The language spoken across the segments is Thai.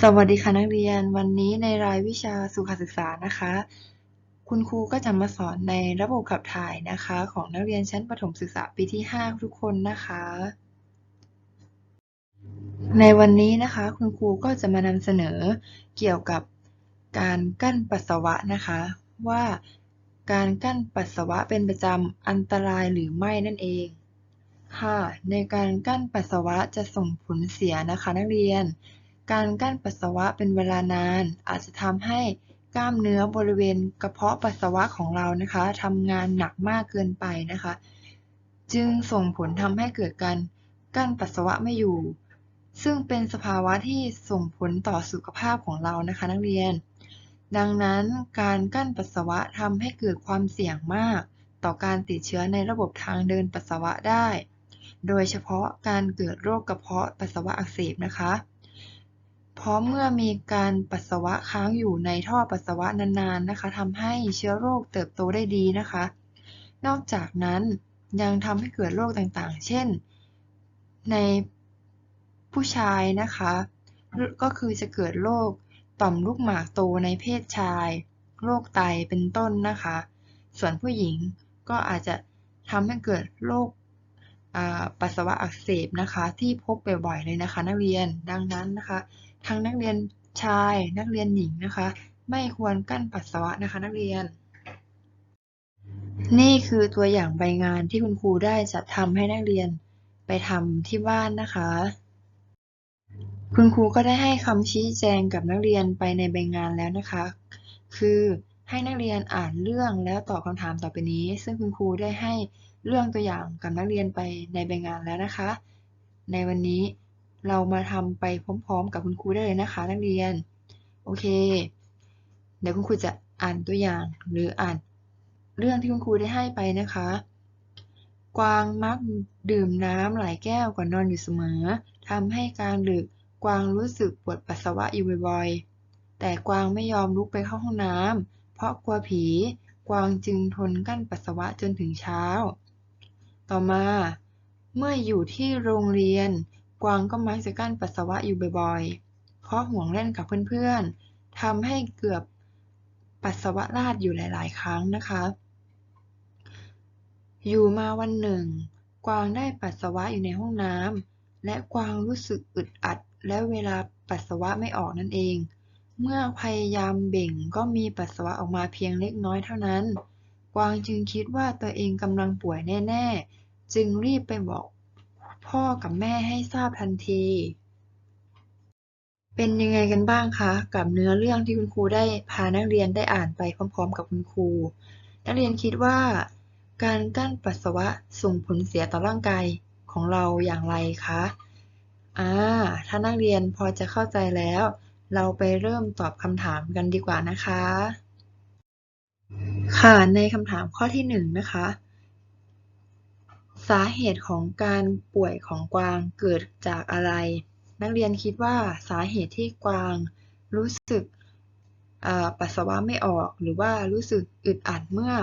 สวัสดีค่ะนักเรียน วันนี้ในรายวิชาสุขศึกษานะคะ คุณครูก็จะมาสอนในระบบขับถ่ายนะคะ ของนักเรียนชั้นประถมศึกษาปีที่ 5 ทุกคนนะคะ ในวันนี้นะคะคุณครูก็จะมานำเสนอเกี่ยวกับการกั้นปัสสาวะนะคะ ว่าการกั้นปัสสาวะเป็นประจำอันตรายหรือไม่นั่นเอง ค่ะ ในการกั้นปัสสาวะจะส่งผลเสียนะคะ นักเรียน การกั้นปัสสาวะเป็นเวลานาน อาจจะทำให้กล้ามเนื้อบริเวณกระเพาะปัสสาวะของเรานะคะทำงานหนักมากเกินไปนะคะ จึงส่งผลทำให้เกิดการกั้นปัสสาวะไม่อยู่ ซึ่งเป็นสภาวะที่ส่งผลต่อสุขภาพของเรานะคะนักเรียน ดังนั้นการกั้นปัสสาวะทำให้เกิดความเสี่ยงมาก ต่อการติดเชื้อในระบบทางเดินปัสสาวะได้ โดยเฉพาะการเกิดโรคกระเพาะปัสสาวะอักเสบนะคะ เพราะเมื่อมีการปัสสาวะค้างอยู่ในท่อปัสสาวะนานๆนะคะทำให้เชื้อโรคเติบโตได้ดีนะคะ นอกจากนั้นยังทำให้เกิดโรคต่างๆ เช่น ในผู้ชายนะคะ ก็คือจะเกิดโรคต่อมลูกหมากโตในเพศชาย โรคไตเป็นต้นนะคะ ส่วนผู้หญิงก็อาจจะทำให้เกิดโรคปัสสาวะอักเสบนะคะ ที่พบบ่อยๆเลยนะคะ นักเรียนดังนั้นนะคะ ทั้งนักเรียนชายนักเรียนหญิงนะคะ ไม่ควรกั้นปัสสาวะนะคะนักเรียน นี่คือตัวอย่างใบงานที่คุณครูได้จัดทำให้นักเรียนไปทำที่บ้านนะคะ คุณครูก็ได้ให้คำชี้แจงกับนักเรียนไปในใบงานแล้วนะคะ คือให้นักเรียนอ่านเรื่องแล้วตอบคำถามต่อไปนี้ ซึ่งคุณครูได้ให้เรื่องตัวอย่างกับนักเรียนไปในใบงานแล้วนะคะ ในวันนี้ เรามาทำไปพร้อม ๆ กับคุณครูได้เลยนะคะ นักเรียน โอเค เดี๋ยวคุณครูจะอ่านตัวอย่างหรืออ่านเรื่องที่คุณครูได้ให้ไปนะคะ กวางมักดื่มน้ำหลายแก้วก่อนนอนอยู่เสมอทำให้การดึกกวางรู้สึกปวดปัสสาวะอยู่บ่อยๆ แต่กวางไม่ยอมลุกไปเข้าห้องน้ำเพราะกลัวผี กวางจึงทนกั้นปัสสาวะจนถึงเช้า ต่อมา เมื่ออยู่ที่โรงเรียน กวางก็มักจะกั้นปัสสาวะอยู่บ่อยๆ เพราะห่วงเล่นกับเพื่อนๆทำให้เกือบปัสสาวะราดอยู่หลาย ๆ ครั้งนะคะ อยู่มาวันหนึ่ง กวางได้ปัสสาวะอยู่ในห้องน้ำและกวางรู้สึกอึดอัด และเวลาปัสสาวะไม่ออกนั่นเอง เมื่อพยายามเบ่งก็มีปัสสาวะออกมาเพียงเล็กน้อยเท่านั้น กวางจึงคิดว่าตัวเองกำลังป่วยแน่ ๆ จึงรีบไปบอก พ่อกับแม่ให้ทราบทันที เป็นยังไงกันบ้างคะ กับเนื้อเรื่องที่คุณครูได้พานักเรียนได้อ่านไปพร้อม ๆ กับคุณครู นักเรียนคิดว่า การกั้นปัสสาวะส่งผลเสียต่อร่างกายของเราอย่างไรคะอ่าถ้านักเรียนพอจะเข้าใจแล้ว เราไปเริ่มตอบคำถามกันดีกว่านะคะ ค่ะ ในคำถามข้อที่หนึ่งนะคะ สาเหตุของการป่วยของกวางเกิดจากอะไร นักเรียนคิดว่าสาเหตุที่กวางรู้สึกปัสสาวะไม่ออก หรือว่ารู้สึกอึดอัดเมื่อ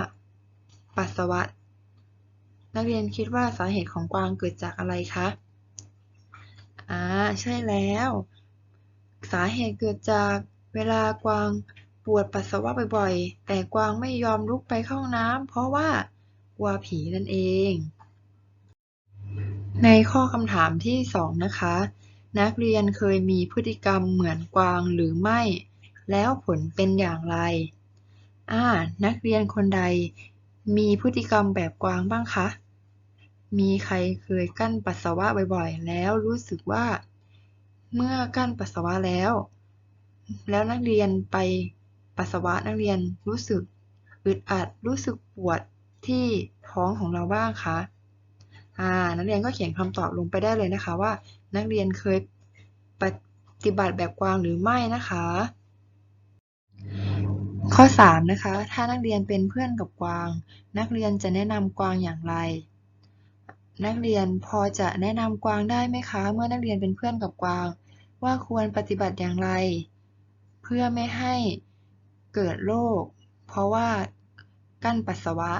ปัสสาวะ นักเรียนคิดว่าสาเหตุของกวางเกิดจากอะไรคะอ่าใช่แล้ว สาเหตุเกิดจากเวลากวางปวดปัสสาวะบ่อยๆ แต่กวางไม่ยอมลุกไปเข้าห้องน้ำเพราะว่ากลัวผีนั่นเอง ในข้อคำถามที่สองนะคะ นักเรียนเคยมีพฤติกรรมเหมือนกวางหรือไม่ แล้วผลเป็นอย่างไรอ่านักเรียนคนใด มีพฤติกรรมแบบกวางบ้างคะ มีใครเคยกั้นปัสสาวะบ่อยๆ แล้วรู้สึกว่า เมื่อกั้นปัสสาวะแล้ว แล้วนักเรียนไปปัสสาวะนักเรียนรู้สึกอึดอัดรู้สึกปวดที่ท้องของเราบ้างคะ นักเรียนก็เขียนคำตอบลงไปได้เลยนะคะว่า นักเรียนเคยปฏิบัติแบบกวางหรือไม่นะคะ ข้อ3นะคะ ถ้านักเรียนเป็นเพื่อนกับกวาง นักเรียนจะแนะนำกวางอย่างไร นักเรียนพอจะแนะนำกวางได้ไหมคะ เมื่อนักเรียนเป็นเพื่อนกับกวาง ว่าควรปฏิบัติอย่างไร เพื่อไม่ให้เกิดโรคเพราะว่ากั้นปัสสาวะ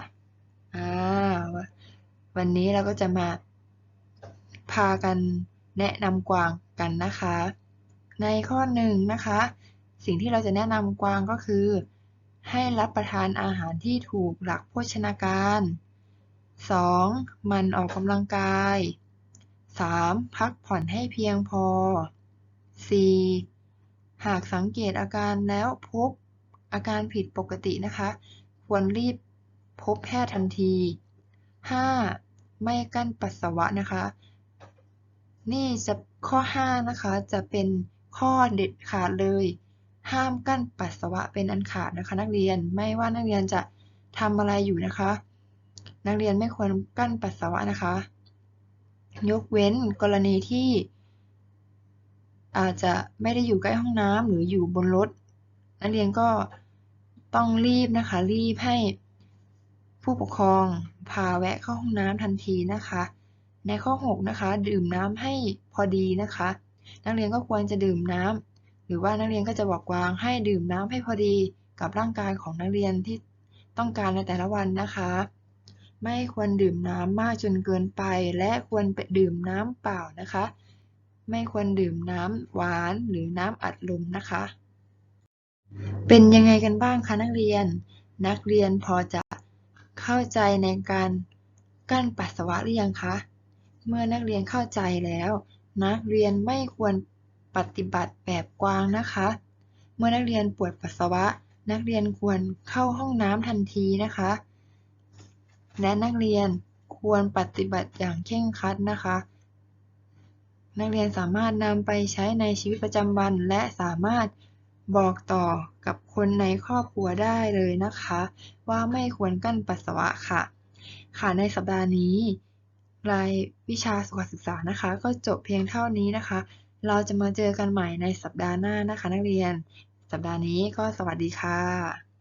อ่า วันนี้เราก็จะมาพากันแนะนำกวางกันนะคะ ในข้อหนึ่งนะคะ สิ่งที่เราจะแนะนำกวางก็คือ ให้รับประทานอาหารที่ถูกหลักโภชนาการ 2. มันออกกำลังกาย 3. พักผ่อนให้เพียงพอ 4. หากสังเกตอาการแล้วพบอาการผิดปกตินะคะ ควรรีบพบแพทย์ทันที 5. ไม่กั้นปัสสาวะนะคะ นี่จะข้อ 5 นะคะจะเป็นข้อเด็ดขาดเลย ห้ามกั้นปัสสาวะเป็นอันขาดนะคะ นักเรียนไม่ว่านักเรียนจะทำอะไรอยู่นะคะ นักเรียนไม่ควรกั้นปัสสาวะนะคะ ยกเว้นกรณีที่ อาจจะไม่ได้อยู่ใกล้ห้องน้ำหรืออยู่บนรถนักเรียนก็ต้องรีบนะคะ รีบให้ ผู้ปกครองพาแวะเข้าห้องน้ำทันทีนะคะ ในข้อ 6 นะคะ ดื่มน้ำให้พอดีนะคะ นักเรียนก็ควรจะดื่มน้ำหรือว่านักเรียนก็จะบอกวางให้ดื่มน้ำให้พอดีกับร่างกายของนักเรียนที่ต้องการในแต่ละวันนะคะ ไม่ควรดื่มน้ำมากจนเกินไป และควรไปดื่มน้ำเปล่านะคะ ไม่ควรดื่มน้ำหวานหรือน้ำอัดลมนะคะ เป็นยังไงกันบ้างคะนักเรียน นักเรียนพอจะ เข้าใจในการกั้นปัสสาวะหรือยังคะ เมื่อนักเรียนเข้าใจแล้ว นักเรียนไม่ควรปฏิบัติแบบกวางนะคะ เมื่อนักเรียนปวดปัสสาวะ นักเรียนควรเข้าห้องน้ำทันทีนะคะ และนักเรียนควรปฏิบัติอย่างเคร่งครัดนะคะ นักเรียนสามารถนำไปใช้ในชีวิตประจำวันและสามารถ บอกต่อกับคนในครอบครัวได้เลยนะคะ ว่าไม่ควรกั้นปัสสาวะค่ะ ค่ะในสัปดาห์นี้รายวิชาสุขศึกษานะคะ ก็จบเพียงเท่านี้นะคะ เราจะมาเจอกันใหม่ในสัปดาห์หน้านะคะ นักเรียน สัปดาห์นี้ก็สวัสดีค่ะ